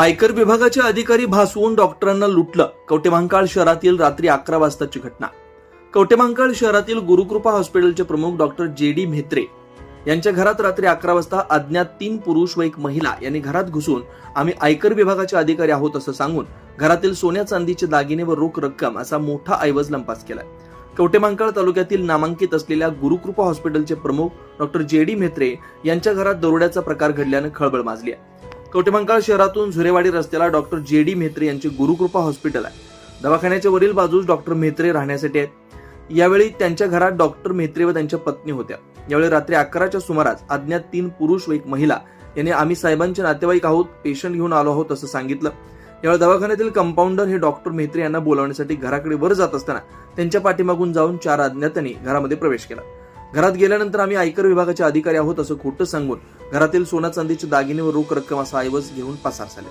आयकर विभागाचे अधिकारी भासवून डॉक्टरांना लुटलं. कवटेमांकाळ शहरातील रात्री अकरा वाजताची घटना. कवटेमांकाळ शहरातील गुरुकृपा हॉस्पिटलचे प्रमुख डॉक्टर जे डी म्हेत्रे यांच्या घरात रात्री अकरा वाजता अज्ञात तीन पुरुष व एक महिला यांनी घरात घुसून आम्ही आयकर विभागाचे अधिकारी आहोत असं सांगून घरातील सोन्या चांदीचे दागिने व रोख रक्कम असा मोठा ऐवज लंपास केलाय. कवटेमांकाळ तालुक्यातील नामांकित असलेल्या गुरुकृपा हॉस्पिटलचे प्रमुख डॉक्टर जे डी म्हेत्रे यांच्या घरात दरोड्याचा प्रकार घडल्यानं खळबळ माजली आहे. कवटेमंकाळ शहरातून झुरेवाडी रस्त्याला डॉक्टर जे डी म्हेत्रे यांचे गुरुकृपा हॉस्पिटल आहे. दवाखान्याच्या वरील बाजूस डॉक्टर म्हेत्रे राहण्यासाठी आहेत. यावेळी त्यांच्या घरात डॉक्टर म्हेत्रे व त्यांच्या पत्नी होत्या. यावेळी रात्री अकराच्या सुमारास अज्ञात तीन पुरुष व एक महिला यांनी आम्ही साहेबांचे नातेवाईक आहोत पेशंट घेऊन आलो आहोत असं सांगितलं. यावेळी दवाखान्यातील कंपाऊंडर हे डॉक्टर म्हेत्रे यांना बोलावण्यासाठी घराकडे वर जात असताना त्यांच्या पाठीमागून जाऊन चार अज्ञातांनी घरामध्ये प्रवेश केला. घरात गेल्यानंतर आम्ही आयकर विभागाचे अधिकारी आहोत असं खोटं सांगून घरातील सोना चांदीचे दागिने व रोख रक्कम असा ऐवज घेऊन पसार झाले.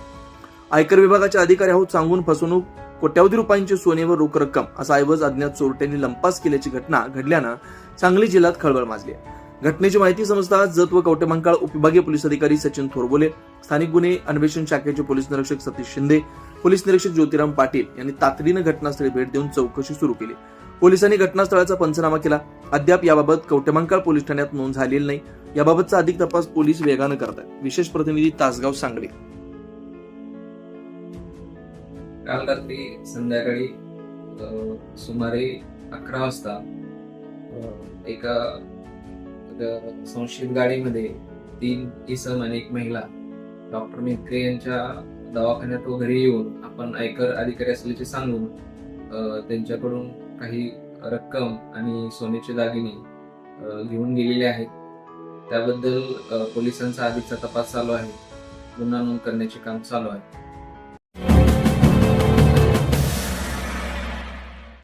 आयकर विभागाचे अधिकारी आहोत सांगून फसवणूक कोट्यावधी रुपयांचे सोने व रोख रक्कम असा ऐवज अज्ञात चोरट्यांनी लंपास केल्याची घटना घडल्यानं सांगली जिल्ह्यात खळबळ माजली घटनेची माहिती समजताच जत व कवटेमंकाळ उपविभागीय पोलीस अधिकारी सचिन थोरबोले स्थानिक गुन्हे अन्वेषण शाखेचे पोलीस निरीक्षक सतीश शिंदे पोलीस निरीक्षक ज्योतिराम पाटील यांनी तातडीनं घटनास्थळी भेट देऊन चौकशी सुरू केली. पोलिसांनी घटनास्थळाचा पंचनामा केला. अद्याप याबाबत कवटेमंकाळ पोलीस ठाण्यात नोंद झालेली नाही. याबाबतचा अधिक तपास पोलीस वेगानं करत आहेत विशेष प्रतिनिधी तासगाव सांगली. काल रात्री संध्याकाळी सुमारे अकरा वाजता एका संशयित गाडीमध्ये तीन इसम आणि एक महिला डॉक्टर मेत्रे यांच्या दवाखान्यात वगैरे येऊन आपण आयकर अधिकारी असल्याचे सांगून त्यांच्याकडून काही रक्कम आणि सोन्याचे दागिने घेऊन गेलेले आहेत. त्याबद्दल पोलिसांचा आधीचा तपास चालू आहे. गुन्हा नोंद करण्याचे काम चालू आहे.